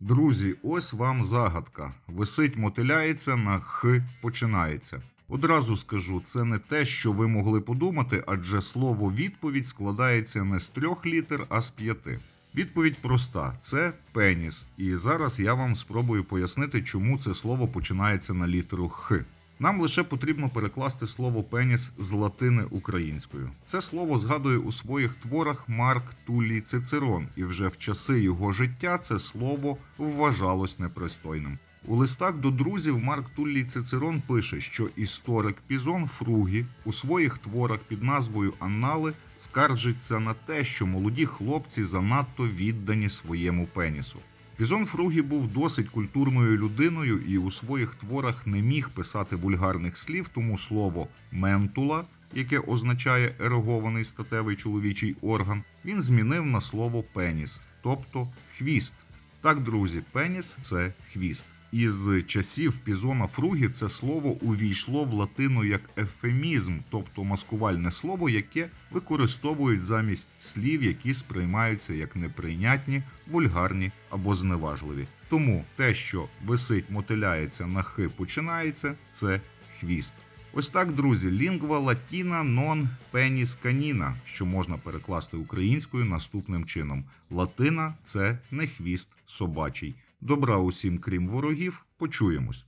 Друзі, ось вам загадка. Висить мотиляється на х починається. Одразу скажу, це не те, що ви могли подумати, адже слово відповідь складається не з трьох літер, а з п'яти. Відповідь проста: це пеніс. І зараз я вам спробую пояснити, чому це слово починається на літеру х. Нам лише потрібно перекласти слово пеніс з латини українською. Це слово згадує у своїх творах Марк Туллій Цицерон, і вже в часи його життя це слово вважалось непристойним. У листах до друзів Марк Туллій Цицерон пише, що історик Пізон Фругі у своїх творах під назвою Аннали скаржиться на те, що молоді хлопці занадто віддані своєму пенісу. Пізон Фругі був досить культурною людиною і у своїх творах не міг писати вульгарних слів, тому слово ментула, яке означає ерогований статевий чоловічий орган, він змінив на слово пеніс, тобто хвіст. Так, друзі, пеніс це хвіст. Із часів Пізона Фругі це слово увійшло в латину як ефемізм, тобто маскувальне слово, яке використовують замість слів, які сприймаються як неприйнятні, вульгарні або зневажливі. Тому те, що висить, мотиляється на хи починається, це хвіст. Ось так, друзі, лінгва латіна нон пеніс каніна, що можна перекласти українською наступним чином: Латина це не хвіст собачий. Добра усім, крім ворогів, почуємось.